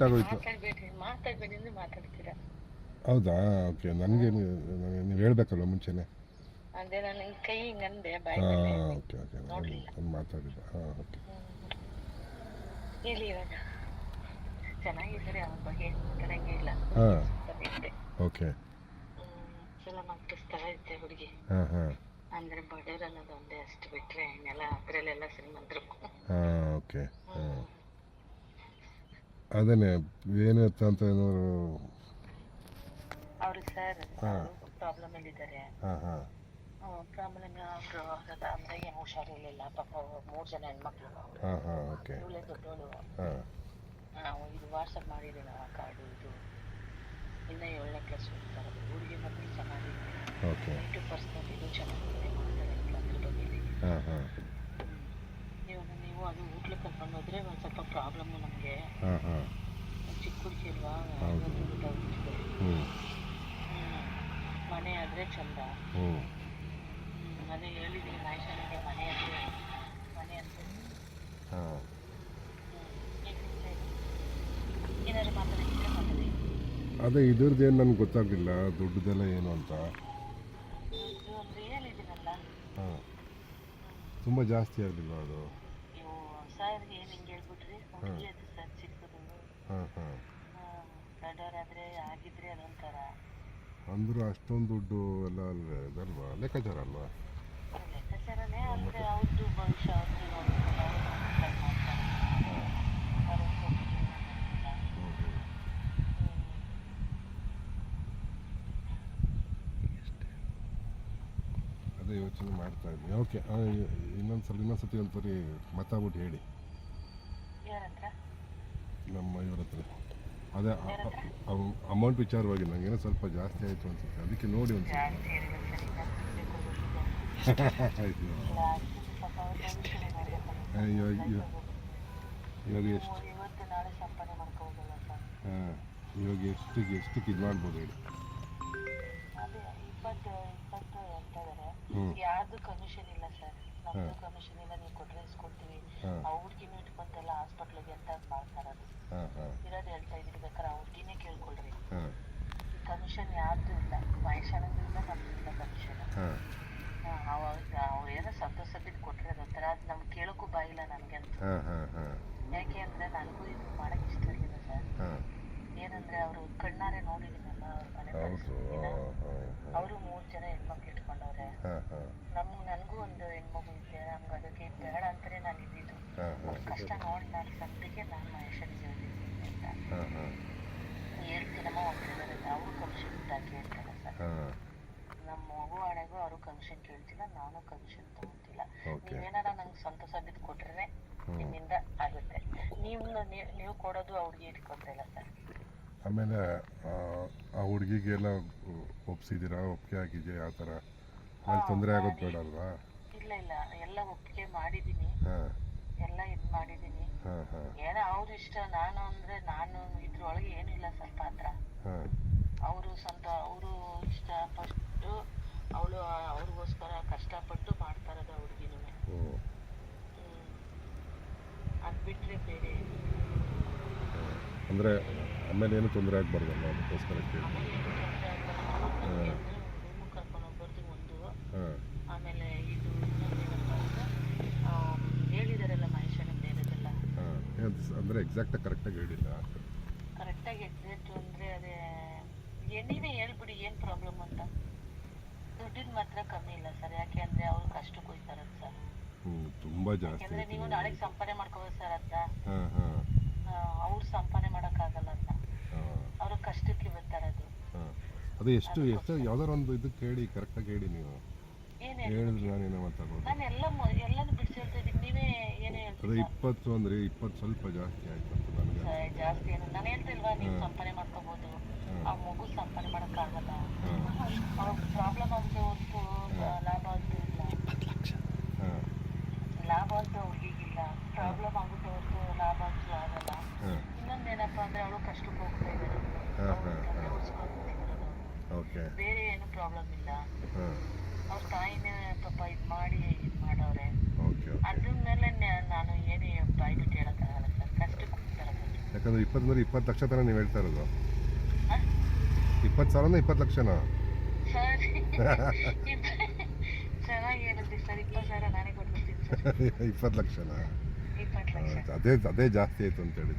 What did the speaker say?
ಕಟ್ಟಾಗೋಯ್ತು ಮಾತಾಡ್ಬೇಡ್ರಿ ಮಾತಾಡ್ಬೇಡಿ ಅಂದ್ರೆ ಮಾತಾಡ್ತೀರಾ? ಹೌದಾ? ಓಕೆ ನನಗೆ ನೀವು ಹೇಳ್ಬೇಕಲ್ವ ಮುಂಚೆನೆ? ಅದೇ ನಾನು ಹಿಂಗ್ ಕೈ ಹಿಂಗಂದೆ ಬಾಯಿ ಹಾಂ ಮೇಲೆ ಓಕೆ ಓಕೆ ನೋಡ್ಲಿಲ್ಲ. ನಾನು ಮಾತಾಡಿದ್ದೆ ಹಾಂ ಓಕೆ ಹೇಳಿ ಇವಾಗ ಚೆನ್ನಾಗಿದ್ದಾರೆ ಅವ್ರ ಬಗ್ಗೆ ಏನು ಮಾತಾಡಂಗೆ ಇಲ್ಲ. ಹಾಂ. ಬಂದಿದ್ದೆ ಓಕೆ ಸಲ ಮಾತಾಡಿಸ್ತಾ ಇದ್ದೆ ಹುಡುಗಿ. ಹಾಂ ಹಾಂ. ಅಂದ್ರೆ ಬಡವ್ರು ಅನ್ನೋದು ಒಂದೇ ಅಷ್ಟು ಬಿಟ್ರೆ ಇನ್ನೆಲ್ಲ ಅದ್ರಲ್ಲೆಲ್ಲ ಶ್ರೀಮಂತರು ಹಾಂ ಓಕೆ ಹಾಂ. ಅದೇನೆ ಏನು ಅಂತ ಏನಾದ್ರು? ಅವರು ಸರ್. ಪ್ರಾಬ್ಲಮ್ ಅಲ್ಲಿದ್ದಾರೆ ಹಾಂ ಹಾಂ. ಪ್ರಾಬ್ಲಮ್ ಅವರು ಅಂದ್ರೆ ಏನು ಹುಷಾರಿರ್ಲಿಲ್ಲ. ಪಾಪ ಮೂರು ಜನ ಹೆಣ್ಮಕ್ಳು. ಹಾಂ ಹಾಂ ಓಕೆ. ಇವಳೇ ದೊಡ್ಡವಳು ಹಾಂ. ನಾವು ಇದು ವಾಟ್ಸಪ್ ಮಾಡಿದ್ದೀನಿ ಆ ಕಾರ್ಡು ಇದು. ಇನ್ನ ಏಳನೇ ಕ್ಲಾಸ್ ಓದ್ತಾರೆ. ಹುಡುಗಿ ಮಕ್ಕಳು ಚೆನ್ನಾಗಿದೆ ಓಕೆ. ನೈಂಟಿ ಪರ್ಸೆಂಟ್ ಇದು ಚೆನ್ನಾಗಿದೆ. ಬಗ್ಗೆ. ನೀವು ನೀವು ಅದು ಹೋದ್ರೆ ಒಂದು ಸ್ವಲ್ಪ ಪ್ರಾಬ್ಲಮ್ಮು ನಮಗೆ. ಹಾಂ ಹಾಂ ಚಿಕ್ಕ ಹುಡುಗಿ ಅಲ್ವಾ ಹೌದು. ಇವತ್ತು ಊಟ ಹೋಗ್ತಿದೆ ಹ್ಞೂ ಮನೆ ಆದರೆ ಚಂದ. ಹ್ಞೂ ಹ್ಮ್, ಅದೇ ಹೇಳಿದ್ದೀನಿ ಮಹೇಶನಿಗೆ ಮನೆ ಅಂದರೆ ಮನೆ ಅಂತ ಹಾಂ. ಏನಾದ್ರು ಮಾತಾಡಿದ್ರೆ ಮಾತಾಡಿ. ಅದೇ ಇದ್ರದ್ದೇನು ನನಗೆ ಗೊತ್ತಾಗಲಿಲ್ಲ ದುಡ್ಡದೆಲ್ಲ ಏನು ಅಂತ. ಇದು ಒಂದು ಹೇಳಿದ್ದೀನಲ್ಲ ಹಾಂ. ತುಂಬ ಜಾಸ್ತಿ ಆಗಲಿಲ್ಲ ಅದು? ಸರ್ಗೆ ಏನು ಹಿಂಗೆ ಹೇಳ್ಬಿಟ್ರಿ ಹುಡುಗಿ ಅದು ಸರ್ ಚಿಕ್ಕದು. ಹಾಂ ಆಗಿದ್ರೆ ಅದೊಂಥರ. ಅಂದರೂ ಅಷ್ಟೊಂದು ದುಡ್ಡು ಎಲ್ಲ ಅಲ್ವೇ ಇದಲ್ವಾ? ಲೆಕ್ಕಾಚಾರ ಅಲ್ವಾ ಲೆಕ್ಕಾಚಾರನೇ ಅಂದರೆ ಅವ್ರದ್ದು ಭವಿಷ್ಯ ಅವ್ರದ್ದು ನೋಡ್ಕೊಂಡು ಅವ್ರು ಮಾಡ್ತಾರೆ ಅವ್ರು ಒಪ್ಪಿಗೆ ಹ್ಞೂ ಹ್ಞೂ ಅದೇ ಯೋಚನೆ ಮಾಡ್ತಾ ಇದ್ದೀನಿ ಓಕೆ ಇನ್ನೊಂದು ಸಲ ಇನ್ನೊಂದು ಸತಿ ಒಂದ್ಸರಿ ಮಾತಾಡ್ಬಿಟ್ಟು ಹೇಳಿ. ನಮ್ಮ ಇವ್ರ ಹತ್ರ. ಅದೇ ಅಮೌಂಟ್ ವಿಚಾರವಾಗಿ ನನಗೇನೋ ಸ್ವಲ್ಪ ಜಾಸ್ತಿ ಆಯಿತು ಅನ್ಸುತ್ತೆ. ಅದಕ್ಕೆ ನೋಡಿ ಒಂದು ಇವಾಗ ಎಷ್ಟು? ಹಾಂ ಇವಾಗ ಎಷ್ಟಕ್ಕೆ ಎಷ್ಟಕ್ಕೆ ಇದು ಮಾಡ್ಬೋದು ಹೇಳಿ. ಇಪ್ಪತ್ತು ಇಪ್ಪತ್ತು ಅಂತಂದ್ರೆ ಯಾರ್ದು ಕಮಿಷನ್ ಇಲ್ಲ ಸರ್ ನಮ್ದು ಕಮಿಷನ್ ಇಲ್ಲ ನೀವು ಕೊಟ್ರೆ ಇಸ್ಕೊಡ್ತೀವಿ. ಹುಡ್ಗಿನೂ ಇಟ್ಕೊಂತೆಲ್ಲ ಹಾಸ್ಪಿಟ್ಲಿಗೆ ಅಂತ ಮಾಡ್ತಾರದು ಇರೋದು ಹೇಳ್ತಾ ಇದೀನಿ ಬೇಕಾದ್ರೆ ಆ ಕೇಳ್ಕೊಳ್ರಿ. ಕಮಿಷನ್ ಯಾರ್ದು ಇಲ್ಲ. ಇಲ್ಲ ನಮ್ದು ಇಲ್ಲ ಕಮಿಷನ್ ಅವಾಗ ಅವ್ರು ಏನೋ ಸಂತೋಷ ಅದೊಂಥರ ಅದು ನಮ್ಗೆ ಕೇಳೋಕ್ಕೂ ಬಾಯಿಲ್ಲ ನನಗೆ ಅಂತ. ಯಾಕೆ ಅಂದ್ರೆ ನನಗೂ ಇದು ಮಾಡಕ್ ಇಷ್ಟ ಇರಲಿಲ್ಲ ಸರ್ ಏನಂದ್ರೆ ಅವರು ಕಣ್ಣಾರೆ ಮನೆ ಹೌದು ಅವರು ಮೂರು ಜನ ಹೆಣ್ಮಕ್ಳು ಇಟ್ಕೊಂಡವ್ರೆ. ನಮ್ ನನಗೂ ಒಂದು ಹೆಣ್ಮಗು ಇದೆ ನಮ್ಗೆ ಅದಕ್ಕೆ ಬೇಡ ಅಂತಾನೆ ನಾನು ಇದ್ದಿದ್ದು. ಕಷ್ಟ ನೋಡಿ ನಾನು ಸದ್ಯಕ್ಕೆ ನಾನು ಮಹೇಶನ್ ಹೇಳ್ತಿದ್ದೀನಿ ಅಂತ. ದಿನ ಹೇಳ್ತೀನಮ್ಮ ಒಪ್ಪಿದ್ದಾರೆ ಅವರು ಕಮಿಷನ್ ಕೇಳ್ತಾರೆ ಹೇಳ್ತಾರೆ ಸರ್. ನಮ್ಮ ಮಗು ಹಣೆಗೂ ಅವರು ಕಮಿಷನ್ ಕೇಳ್ತಿಲ್ಲ ನಾನು ಕಮಿಷನ್ ತಗೊಂತಿಲ್ಲ. ನೀವೇನಾರ ನಂಗೆ ಸ್ವಂತ ಬಿದ್ದು ಕೊಟ್ರೆ ನಿಮ್ಮಿಂದ ಆಗುತ್ತೆ. ನೀವು ನೀವು ಕೊಡೋದು ಅವ್ರಿಗೆ ಇಟ್ಕೊತಾ ಇಲ್ಲ ಸರ್. ಆಮೇಲೆ ಆ, ಹುಡುಗಿಗೆಲ್ಲ ಒಪ್ಸಿದ್ದೀರಾ? ಒಪ್ಪಿಗೆ ಆಗಿದೆ ಆ ಥರ? ಅಲ್ಲಿ ತೊಂದರೆ ಆಗೋದು ಬೇಡ ಅಲ್ವಾ ಇಲ್ಲ ಇಲ್ಲ. ಎಲ್ಲ ಒಪ್ಪಿಗೆ ಮಾಡಿದ್ದೀನಿ. ಹಾಂ. ಎಲ್ಲ ಇದು ಮಾಡಿದ್ದೀನಿ. ಹಾಂ ಹಾಂ. ಏನೋ ಅವ್ರ ಇಷ್ಟ ನಾನು ಅಂದ್ರೆ ನಾನು ಇದ್ರೊಳಗೆ ಏನಿಲ್ಲ ಸರ್ ಪಾತ್ರ. ಹಾಂ. ಅವರು ಸ್ವಂತ ಅವರು ಇಷ್ಟ ಪಟ್ಟು ಅವಳು ಅವ್ರಿಗೋಸ್ಕರ ಕಷ್ಟಪಟ್ಟು ಮಾಡ್ತಾರದ ಹುಡುಗಿನೂ. ಓ. ಅದು ಬಿಟ್ಟರೆ ಬೇರೆ ಅಂದರೆ ಆಮೇಲೆ ಏನು ತೊಂದರೆ ಆಗಬಾರ್ದಲ್ಲ ಅದಕ್ಕೋಸ್ಕರ ಕೇಳಿ ಹಾಂ. ಆಮೇಲೆ ಇದು ಇನ್ನೊಂದೇನಪ್ಪ ಅಂದ್ರೆ ಎಕ್ಸಾಕ್ಟ್ ಹೇಳಿದಾರಲ್ಲ ಮಹೇಶನಿಂದ ಬೇರೆದೆಲ್ಲ ಹಾಂ ಅಂದರೆ ಎಕ್ಸಾಕ್ಟಾಗಿ ಕರೆಕ್ಟಾಗಿ ಹೇಳಿಲ್ಲ. ಕರೆಕ್ಟಾಗಿ ಎಕ್ಸಾಕ್ಟ್ ಅಂದರೆ ಅದೇ ನೀವೇ ಹೇಳ್ಬಿಡಿ ಏನ್ ಪ್ರಾಬ್ಲಮ್ ಅಂತ. ದುಡ್ಡಿನ ಮಾತ್ರ ಕಮ್ಮಿ ಇಲ್ಲ ಸರ್. ಯಾಕೆ ಅಂದ್ರೆ ಅವ್ರು ಕಷ್ಟ ಹೋಯ್ತಾರದು ಸರ್. ಹ್ಞೂ ತುಂಬ ಜಾಸ್ತಿ ಯಾಕಂದರೆ ನೀವು ನಾಳೆ ಸಂಪಾದನೆ ಮಾಡ್ಕೋಬೋದು ಸರ್ ಅಂತ. ಅವ್ರು ಸಂಪಾದನೆ ಮಾಡೋಕ್ಕಾಗಲ್ಲ ಅದನ್ನ ಹಾಂ ಅವ್ರ ಕಷ್ಟಕ್ಕೆ ಬರ್ತಾರದು ಹಾಂ ಅದು ಎಷ್ಟು ಎಷ್ಟು ಯಾವ್ದಾರ ಒಂದು ಇದು ಕೇಳಿ ಕರೆಕ್ಟಾಗಿ ಹೇಳಿ ನೀವು. ಏನೇ ಹೇಳಿದ್ರೆ ನಾನೇನೋ ಮಾತಾಡ್ಬೋದು? ನಾನು ಎಲ್ಲ ಮ- ಎಲ್ಲಾನು ಬಿಡಿಸಿ ಹೇಳ್ತಾ ಇದ್ದೀನಿ. ನೀವೇ ಏನೇ ಅದು ಹೇಳ್ತೀರಾ ಇಪ್ಪತ್ತು ಅಂದರೆ ಇಪ್ಪತ್ತು ಸ್ವಲ್ಪ ಜಾಸ್ತಿ ಆಯ್ತು ಅಂತ ನನಗೆ ಜಾಸ್ತಿ ಏನು. ನಾನು ಹೇಳ್ತಿಲ್ವಾ ನೀವು ಸಂಪನೆ ಸಂಪಾದನೆ ಹ್ಮ್. ಆ ಮಗು ಸಂಪಾದನೆ ಮಾಡೋಕ್ಕಾಗಲ್ಲ. ಹಾಂ. ಅವ್ರ ಪ್ರಾಬ್ಲಮ್ ಆಗುತ್ತೆ ಹೊರತು. ಲಾಭ ಅಂತೂ ಇಲ್ಲ. ಹಾಂ. ಲಾಭ ಅಂತೂ ಹುಡುಗಿಗಿಲ್ಲ ಪ್ರಾಬ್ಲಮ್ ಆಗುತ್ತೆ ಹೊರತು ಲಾಭ ಅಂತೂ ಆಗಲ್ಲ. ಹಾಂ. ಇನ್ನೊಂದೇನಪ್ಪ ಅಂದ್ರೆ ಅವಳು ಕಷ್ಟಕ್ಕೆ ಹೋಗ್ತಾ ಇದ್ದಾರೆ ಹಾ. ಉಳ್ಸ್ಕೊಂಡ್. ಓಕೆ ಬೇರೆ ಏನು ಪ್ರಾಬ್ಲಮ್ ಇಲ್ಲ. ಅವ್ರ ತಾಯಿನೇ ಪಾಪ ಇದು ಮಾಡಿ ಇದು ಮಾಡವ್ರೆ ಮೇಲೆ ನಾನು ಏನೇ ಬಾಯ್ಬಿಟ್ಟು ಹೇಳೋಕ್ಕಾಗಲ್ಲ ಸರ್. ಕಷ್ಟಕ್ಕೆ ಯಾಕಂದ್ರೆ ಇಪ್ಪತ್ತಂದ್ರೆ ಇಪ್ಪತ್ತು ಲಕ್ಷ ತನಕ ನೀವು ಹೇಳ್ತಾ ಇರೋದು? ಇಪ್ಪತ್ತು ಸಾವಿರನ ಇಪ್ಪತ್ತು ಲಕ್ಷನಾ? ಇಪ್ಪತ್ತು ಸಾವಿರ ನಾನೇ ಕೊಟ್ಬಿಡ್ತೀನಿ ಸರ್. ಇಪ್ಪತ್ತು ಲಕ್ಷನಾ? ಇಪ್ಪತ್ತು ಲಕ್ಷ. ಅದೇ ಅದೇ ಜಾಸ್ತಿ ಆಯ್ತು ಅಂತ ಹೇಳಿದ್ರು.